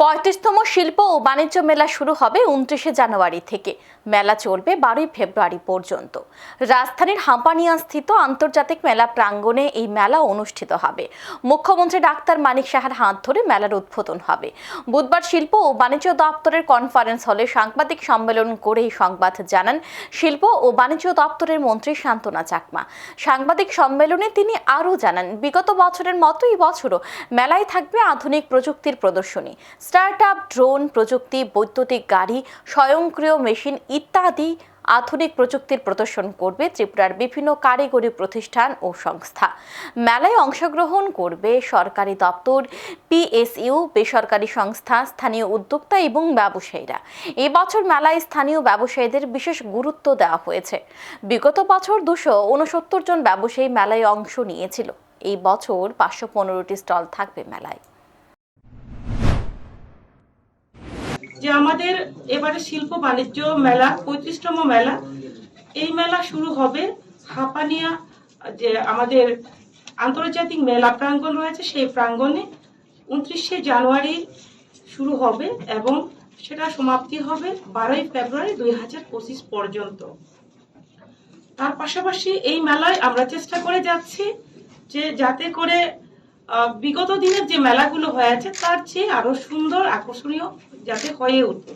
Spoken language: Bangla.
পঁয়ত্রিশতম শিল্প ও বাণিজ্য মেলা শুরু হবে উনত্রিশে জানুয়ারি থেকে। মেলা চলবে বারোই ফেব্রুয়ারি পর্যন্ত। রাজধানীর হাঁপানিয়া স্থিত আন্তর্জাতিক মেলা প্রাঙ্গণে এই মেলা অনুষ্ঠিত হবে। মুখ্যমন্ত্রী ডাক্তার মানিক সাহার হাত ধরে মেলার উদ্বোধন হবে। বুধবার শিল্প ও বাণিজ্য দপ্তরের কনফারেন্স হলে সাংবাদিক সম্মেলন করে এই সংবাদ জানান শিল্প ও বাণিজ্য দপ্তরের মন্ত্রী শান্তনা চাকমা। সাংবাদিক সম্মেলনে তিনি আরও জানান, বিগত বছরের মতো এই বছরও মেলায় থাকবে আধুনিক প্রযুক্তির প্রদর্শনী। স্টার্ট আপ ড্রোন প্রযুক্তি, বৈদ্যুতিক গাড়ি, স্বয়ংক্রিয় মেশিন ইত্যাদি আধুনিক প্রযুক্তির প্রদর্শন করবে ত্রিপুরার বিভিন্ন কারিগরি প্রতিষ্ঠান ও সংস্থা। মেলায় অংশগ্রহণ করবে সরকারি দপ্তর পিএসইউ বেসরকারি সংস্থা, স্থানীয় উদ্যোক্তা এবং ব্যবসায়ীরা। এবছর মেলায় স্থানীয় ব্যবসায়ীদের বিশেষ গুরুত্ব দেওয়া হয়েছে। বিগত বছর দুশো উনসত্তর জন ব্যবসায়ী মেলায় অংশ নিয়েছিল। এই বছর পাঁচশো পনেরোটি স্টল থাকবে মেলায়। যে আমাদের এবারে শিল্প বাণিজ্য মেলা, পঁয়ত্রিশতম মেলা। এই মেলা শুরু হবে হাপানিয়া, যে আমাদের আন্তর্জাতিক মেলা প্রাঙ্গণ রয়েছে, সেই প্রাঙ্গণে উনত্রিশে জানুয়ারি শুরু হবে এবং সেটা সমাপ্তি হবে বারোই ফেব্রুয়ারি দুই হাজার পঁচিশ পর্যন্ত। তার পাশাপাশি এই মেলায় আমরা চেষ্টা করে যাচ্ছি যে যাতে করে বিগত দিনের যে মেলাগুলো হয়েছে তার চেয়ে আরও সুন্দর আকর্ষণীয় যাতে হয়ে ওঠে।